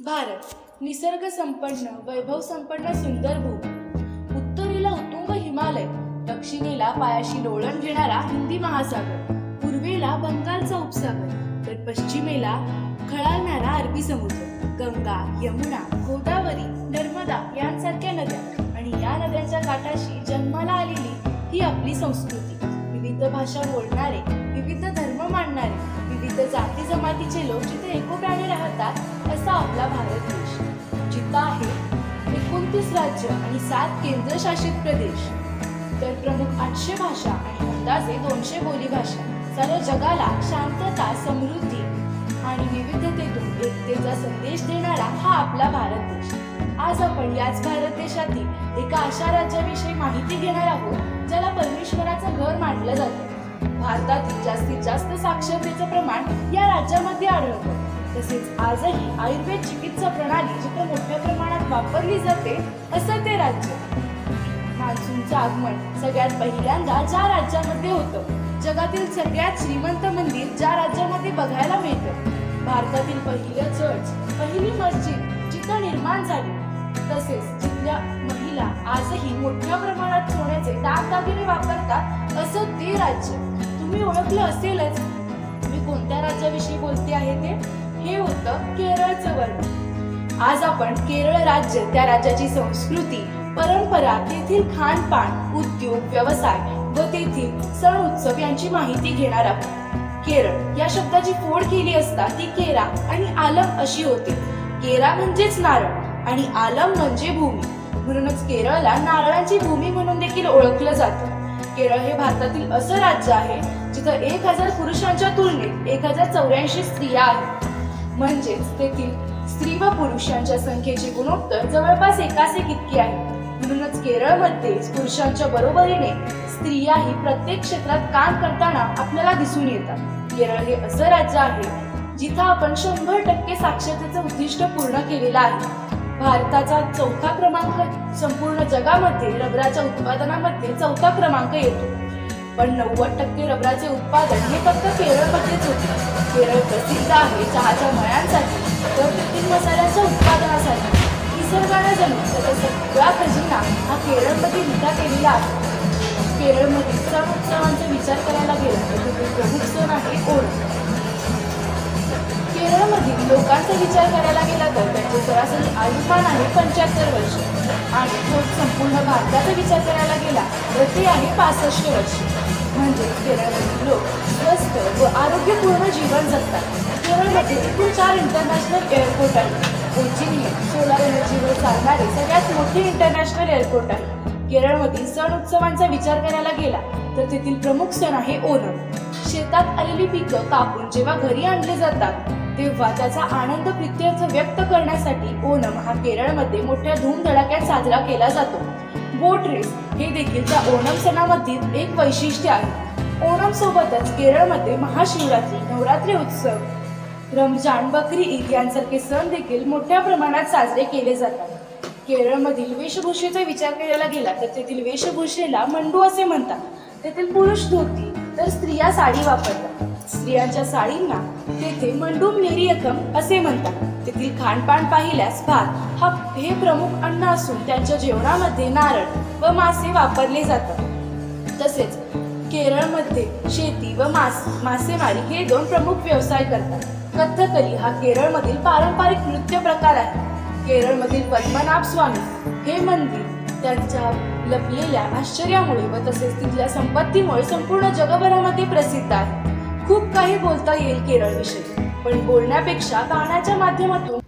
भारत निसर्ग संपन्न वैभव संपन्न सुंदर भूमी. उत्तरेला उतुंग हिमालय दक्षिणेला पायाशी लोळण घेणारा हिंदी महासागर पूर्वेला बंगालचा उपसागर तर पश्चिमेला खळाळणारा अरबी समुद्र गंगा यमुना गोदावरी नर्मदा यांसारख्या नद्या आणि या नद्यांच्या काठाशी जन्माला आलेली ही आपली संस्कृती. विविध भाषा बोलणारे विविध धर्म मानणारे विविध जाती जमातीचे लोक जिथे एकोप्याने राहतात असा आपला भारत देश. जिथं आहे एकोणतीस राज्य आणि सात केंद्रशासित प्रदेश. तर प्रमुख आठशे भाषा आणि अंदाजे दोनशे बोलीभाषा. सर्व जगाला शांतता समृद्धी आणि विविधतेतून एकतेचा संदेश देणारा हा आपला भारत देश. आज आपण याच भारत देशातील एका अशा राज्याविषयी माहिती घेणार आहोत ज्याला परमेश्वराचं घर मानलं जातं. भारतातील जास्तीत जास्त साक्षरतेचं प्रमाण या राज्यामध्ये आढळतं. तसेच आजही आयुर्वेद चिकित्सा प्रणाली जिथे मोठ्या प्रमाणात वापरली जाते असं ते राज्य. मान्सूनचं आगमन सगळ्यात पहिल्यांदा ज्या राज्यामध्ये होतं जगातील सगळ्यात श्रीमंत मंदिर ज्या राज्यामध्ये बघायला मिळतं. भारतातील पहिलं चर्च पहिली मस्जिद जिथं निर्माण झाली तसेच जिथल्या महिला आजही मोठ्या प्रमाणात दागदागिने वापरतात असं ते राज्य. तुम्ही ओळखलं असेलच. मी कोणत्या राज्याविषयी बोलते आहे ते? हे होतं केरळचं वर्ण आज आपण केरळ राज्य त्या राज्याची संस्कृती परंपरा तेथील खानपान उद्योग व्यवसाय व तेथील सण उत्सव यांची माहिती घेणार आहोत. केरळ या शब्दाची फोड केली असता ती केरा आणि आलम अशी होते. केरा म्हणजेच नारळ आणि आलम म्हणजे भूमी. म्हणूनच केरळला नारळाची भूमी म्हणून देखील ओळखलं जातं. केरळ हे भारतातील असं राज्य आहे जिथं एक हजार पुरुषांच्या तुलनेत एक हजार चौऱ्याऐंशी स्त्रिया आहेत. म्हणजेच तेथील स्त्री व पुरुषांच्या संख्येचे संख्येची गुणोत्तर जवळपास एकासेक इतकी आहे. म्हणूनच केरळमध्ये पुरुषांच्या बरोबरीने स्त्रियाही प्रत्येक क्षेत्रात काम करताना आपल्याला दिसून येतात. केरळ हे असं राज्य आहे जिथं आपण शंभर टक्के साक्षरतेचं उद्दिष्ट पूर्ण केलेलं आहे. भारताचा चौथा क्रमांक संपूर्ण जगामध्ये रबराच्या उत्पादनामध्ये चौथा क्रमांक येतो. पण नव्वद टक्के रबराचे उत्पादन हे फक्त केरळमध्येच होते. केरळ प्रसिद्ध आहे चहाच्या मळ्यांसाठी तर तेथील मसाल्याच्या उत्पादनासाठी. निसर्गाने जणू त्याचा सगळा खजिना हा केरळमध्ये विटा केलेला आहे. केरळमध्ये सण उत्सवांचा विचार करायला गेला तर तेथील केरळमधील विचार करायला गेला तर त्यांचे सरासरी आयुष्मान आहे पंच्याहत्तर वर्ष. आणि जर संपूर्ण भारताचा विचार करायला गेला तर ते आहे पासष्ट वर्ष. म्हणजे केरळमधील लोक स्वस्त व आरोग्यपूर्ण जीवन जगतात. केरळमध्ये एकूण चार इंटरनॅशनल एअरपोर्ट आहेत. कोचीन हे सोलार एनर्जीवर चालणारे सगळ्यात मोठे इंटरनॅशनल एअरपोर्ट आहे केरळमधील सण उत्सवांचा विचार करायला गेला तर तेथील प्रमुख सण आहे ओणम. शेतात आलेली पिकं कापून जेव्हा घरी आणली जातात तेव्हा त्याचा आनंद प्रित्यर्थ व्यक्त करण्यासाठी ओणम हा केरळमध्ये मोठ्या धूमधडाक्यात साजरा केला जातो. बोट रेस हे देखील त्या ओणम सणामधील एक वैशिष्ट्य आहे. ओणम सोबतच केरळमध्ये महाशिवरात्री नवरात्री उत्सव रमजान बकरी ईद यांसारखे सण देखील मोठ्या प्रमाणात साजरे केले जातात. केरळमधील वेशभूषेचा विचार करायला गेला तर तेथील वेशभूषेला मंडू असे म्हणतात. तेथील पुरुष धोती तर स्त्रिया साडी वापरतात. स्त्रियांच्या साडींना तेथे मंडूम नेरियकम असे म्हणतात. तेथील खानपान पाहिल्यास भात हा हे प्रमुख अन्न असून त्यांच्या जेवणामध्ये नारळ व मासे वापरले जातात. तसेच केरळमध्ये शेती व मास मासेमारी हे दोन प्रमुख व्यवसाय करतात. कथ्थकली हा केरळमधील पारंपरिक नृत्य प्रकार आहे. केरळमधील पद्मनाभ स्वामी हे मंदिर त्यांच्या लपलेल्या आश्चर्यामुळे व तसेच तिथल्या संपत्तीमुळे संपूर्ण जगभरामध्ये प्रसिद्ध आहे. खूप काही बोलता येईल केरळविषयी पण बोलण्यापेक्षा गाण्याच्या माध्यमातून